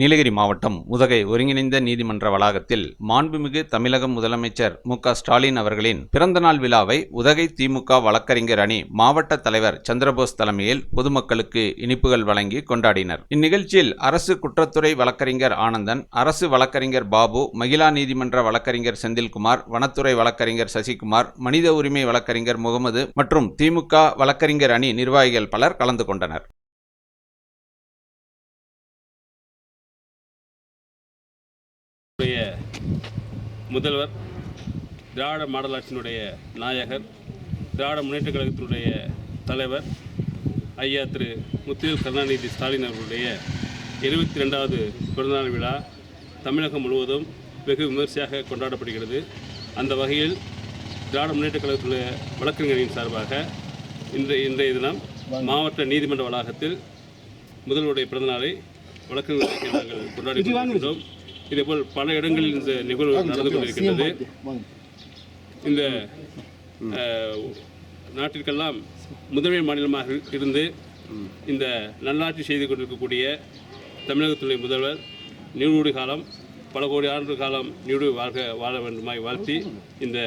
நீலகிரி மாவட்டம் உதகை ஒருங்கிணைந்த நீதிமன்ற வளாகத்தில் மாண்புமிகு தமிழக முதலமைச்சர் மு க ஸ்டாலின் அவர்களின் பிறந்தநாள் விழாவை உதகை திமுக வழக்கறிஞர் அணி மாவட்ட தலைவர் சந்திரபோஸ் தலைமையில் பொதுமக்களுக்கு இனிப்புகள் வழங்கி கொண்டாடினர். இந்நிகழ்ச்சியில் அரசு குற்றத்துறை வழக்கறிஞர் ஆனந்தன் அரசு வழக்கறிஞர் பாபு மகிழா நீதிமன்ற வழக்கறிஞர் செந்தில்குமார் வனத்துறை வழக்கறிஞர் சசிகுமார் மனித உரிமை வழக்கறிஞர் முகமது மற்றும் திமுக வழக்கறிஞர் அணி நிர்வாகிகள் பலர் கலந்து கொண்டனர். உடைய முதல்வர் திராவிட மாடல் ஆட்சியினுடைய நாயகர் திராவிட முன்னேற்றக் கழகத்தினுடைய தலைவர் ஐயா திரு முத்துவேல் கருணாநிதி ஸ்டாலின் அவர்களுடைய எழுபத்தி ரெண்டாவது பிறந்தநாள் விழா தமிழகம் முழுவதும் வெகு விமர்சையாக கொண்டாடப்படுகிறது. அந்த வகையில் திராவிட முன்னேற்றக் கழகத்தினுடைய வழக்கறிஞரின் சார்பாக இன்றைய இன்றைய தினம் மாவட்ட நீதிமன்ற வளாகத்தில் முதல்வருடைய பிறந்தநாளை வழக்கறிஞர்களுக்கு நாங்கள் கொண்டாடி கொண்டிருக்கின்றோம். இதேபோல் பல இடங்களில் இந்த நிகழ்வு நடந்து கொண்டிருக்கின்றது. இந்த நாட்டிற்கெல்லாம் முதன்மை மாநிலமாக இருந்து இந்த நல்லாட்சி செய்து கொண்டிருக்கக்கூடிய தமிழகத்துடைய முதல்வர் நீடூடி காலம் பல கோடி ஆண்டு காலம் நீடு வாழ்க வாழ வேண்டுமாய் வாழ்த்தி இந்த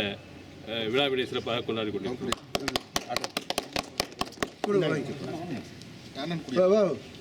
விழாவினை சிறப்பாக கொண்டாடி கொண்டிருக்கிறோம்.